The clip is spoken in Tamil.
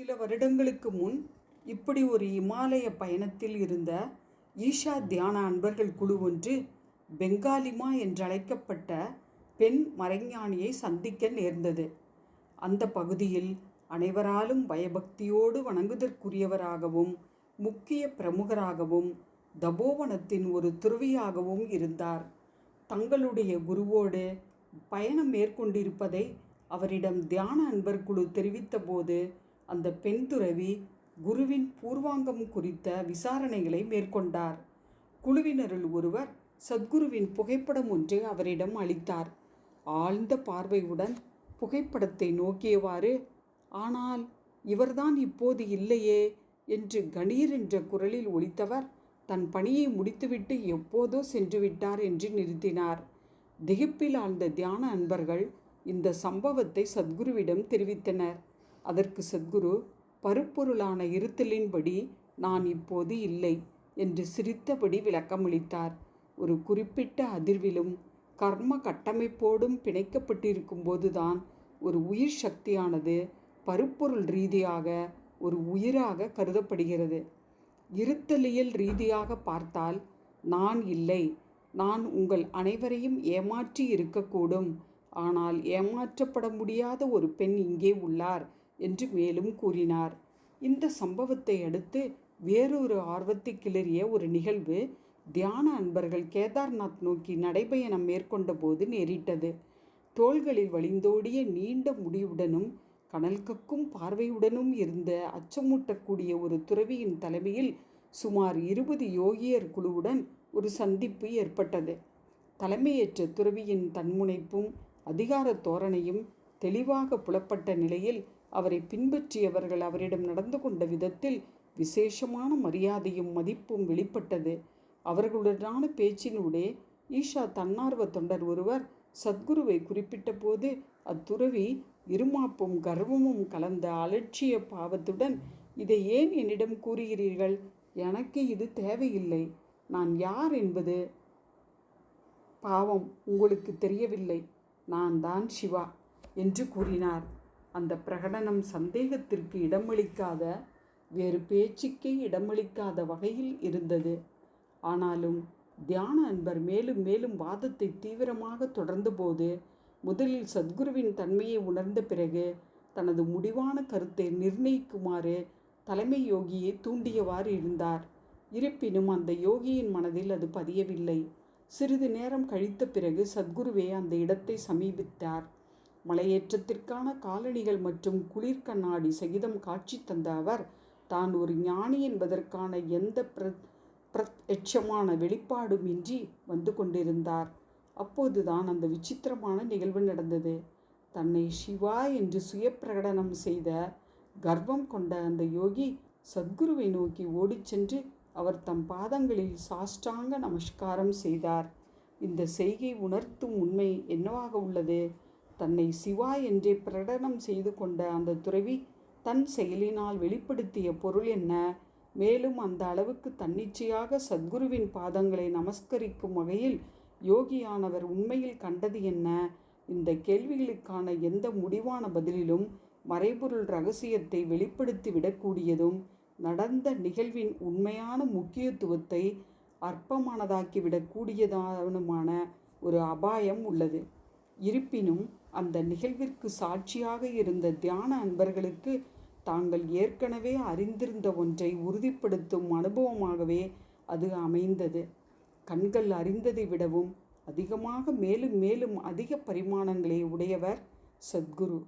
சில வருடங்களுக்கு முன் இப்படி ஒரு இமாலய பயணத்தில் இருந்த ஈஷா தியான அன்பர்கள் குழு ஒன்று பெங்காலிமா என்றழைக்கப்பட்ட பெண் மறைஞானியை சந்திக்க நேர்ந்தது. அந்த பகுதியில் அனைவராலும் பயபக்தியோடு வணங்குதற்குரியவராகவும் முக்கிய பிரமுகராகவும் தபோவனத்தின் ஒரு துறவியாகவும் இருந்தார். தங்களுடைய குருவோடு பயணம் மேற்கொண்டிருப்பதை அவரிடம் தியான அன்பர் குழு தெரிவித்தபோது அந்த பெண் துறவி குருவின் பூர்வாங்கம் குறித்த விசாரணைகளை மேற்கொண்டார். குழுவினரில் ஒருவர் சத்குருவின் புகைப்படம் ஒன்றை அவரிடம் அளித்தார். ஆழ்ந்த பார்வையுடன் புகைப்படத்தை நோக்கியவாறு ஆனால் இவர்தான் இப்போது இல்லையே என்று கணீர் என்ற குரலில் ஒலித்தவர் தன் பணியை முடித்துவிட்டு எப்போதோ சென்று விட்டார் என்று நிறுத்தினார். திகிப்பில் ஆழ்ந்த தியான அன்பர்கள் இந்த சம்பவத்தை சத்குருவிடம் தெரிவித்தனர். அதற்கு சத்குரு பருப்பொருளான இருத்தலின்படி நான் இப்போது இல்லை என்று சிரித்தபடி விளக்கமளித்தார். ஒரு குறிப்பிட்ட அதிர்விலும் கர்ம கட்டமைப்போடும் பிணைக்கப்பட்டிருக்கும் போதுதான் ஒரு உயிர் சக்தியானது பருப்பொருள் ரீதியாக ஒரு உயிராக கருதப்படுகிறது. இருத்தலியல் ரீதியாக பார்த்தால் நான் இல்லை நான் உங்கள் அனைவரையும் ஏமாற்றி இருக்கக்கூடும். ஆனால் ஏமாற்றப்பட முடியாத ஒரு பெண் இங்கே உள்ளார் என்று மேலும் கூறினார். இந்த சம்பவத்தை அடுத்து வேறொரு ஆர்வத்தை கிளறிய ஒரு நிகழ்வு தியான அன்பர்கள் கேதார்நாத் நோக்கி நடைபயணம் மேற்கொண்ட போது நேரிட்டது. தோள்களில் வழிந்தோடிய நீண்ட முடிவுடனும் கனல் கக்கும் பார்வையுடனும் இருந்த அச்சமூட்டக்கூடிய ஒரு துறவியின் தலைமையில் சுமார் இருபது யோகியர் குழுவுடன் ஒரு சந்திப்பு ஏற்பட்டது. தலைமையேற்ற துறவியின் தன்முனைப்பும் அதிகார தோரணையும் தெளிவாக புலப்பட்ட நிலையில் அவரை பின்பற்றியவர்கள் அவரிடம் நடந்து கொண்ட விதத்தில் விசேஷமான மரியாதையும் மதிப்பும் வெளிப்பட்டது. அவர்களுடனான பேச்சினூடே ஈஷா தன்னார்வ தொண்டர் ஒருவர் சத்குருவை குறிப்பிட்ட போது அத்துறவி இருமாப்பும் கர்வமும் கலந்த அலட்சிய பாவத்துடன் இதை ஏன் என்னிடம் கூறுகிறீர்கள்? எனக்கு இது தேவையில்லை. நான் யார் என்பது பாவம் உங்களுக்கு தெரியவில்லை. நான் தான் சிவா என்று கூறினார். அந்த பிரகடனம் சந்தேகத்திற்கு இடமளிக்காத வேறு பேச்சுக்கே இடமளிக்காத வகையில் இருந்தது. ஆனாலும் தியான அன்பர் மேலும் மேலும் வாதத்தை தீவிரமாக தொடர்ந்தபோது முதலில் சத்குருவின் தன்மையை உணர்ந்த பிறகு தனது முடிவான கருத்தை நிர்ணயிக்குமாறு தலைமை யோகியை தூண்டியவாறு இருந்தார். இருப்பினும் அந்த யோகியின் மனதில் அது பதியவில்லை. சிறிது நேரம் கழித்த பிறகு சத்குருவே அந்த இடத்தை சமீபித்தார். மலையேற்றத்திற்கான காலணிகள் மற்றும் குளிர்கண்ணாடி சகிதம் காட்சி தந்த அவர் தான் ஒரு ஞானி என்பதற்கான எந்த பிர பிரத்யட்சமான வெளிப்பாடுமின்றி வந்து கொண்டிருந்தார். அப்போதுதான் அந்த விசித்திரமான நிகழ்வு நடந்தது. தன்னை சிவா என்று சுய பிரகடனம் செய்த கர்வம் கொண்ட அந்த யோகி சத்குருவை நோக்கி ஓடிச் சென்று அவர் தம் பாதங்களில் சாஷ்டாங்க நமஸ்காரம் செய்தார். இந்த செய்கை உணர்த்தும் உண்மை என்னவாக உள்ளது? தன்னை சிவா என்றே பிரகடனம் செய்து கொண்ட அந்த துறவி தன் செயலினால் வெளிப்படுத்திய பொருள் என்ன? மேலும் அந்த அளவுக்கு தன்னிச்சையாக சத்குருவின் பாதங்களை நமஸ்கரிக்கும் வகையில் யோகியானவர் உண்மையில் கண்டது என்ன? இந்த கேள்விகளுக்கான எந்த முடிவான பதிலிலும் மறைபொருள் ரகசியத்தை வெளிப்படுத்தி விடக்கூடியதும் நடந்த நிகழ்வின் உண்மையான முக்கியத்துவத்தை அற்பமானதாக்கிவிடக்கூடியதானுமான ஒரு அபாயம் உள்ளது. இருப்பினும் அந்த நிகழ்விற்கு சாட்சியாக இருந்த தியான அன்பர்களுக்கு தாங்கள் ஏற்கனவே அறிந்திருந்த ஒன்றை உறுதிப்படுத்தும் அனுபவமாகவே அது அமைந்தது. கண்கள் அறிந்ததை விடவும் அதிகமாக மேலும் மேலும் அதிக பரிமாணங்களை உடையவர் சத்குரு.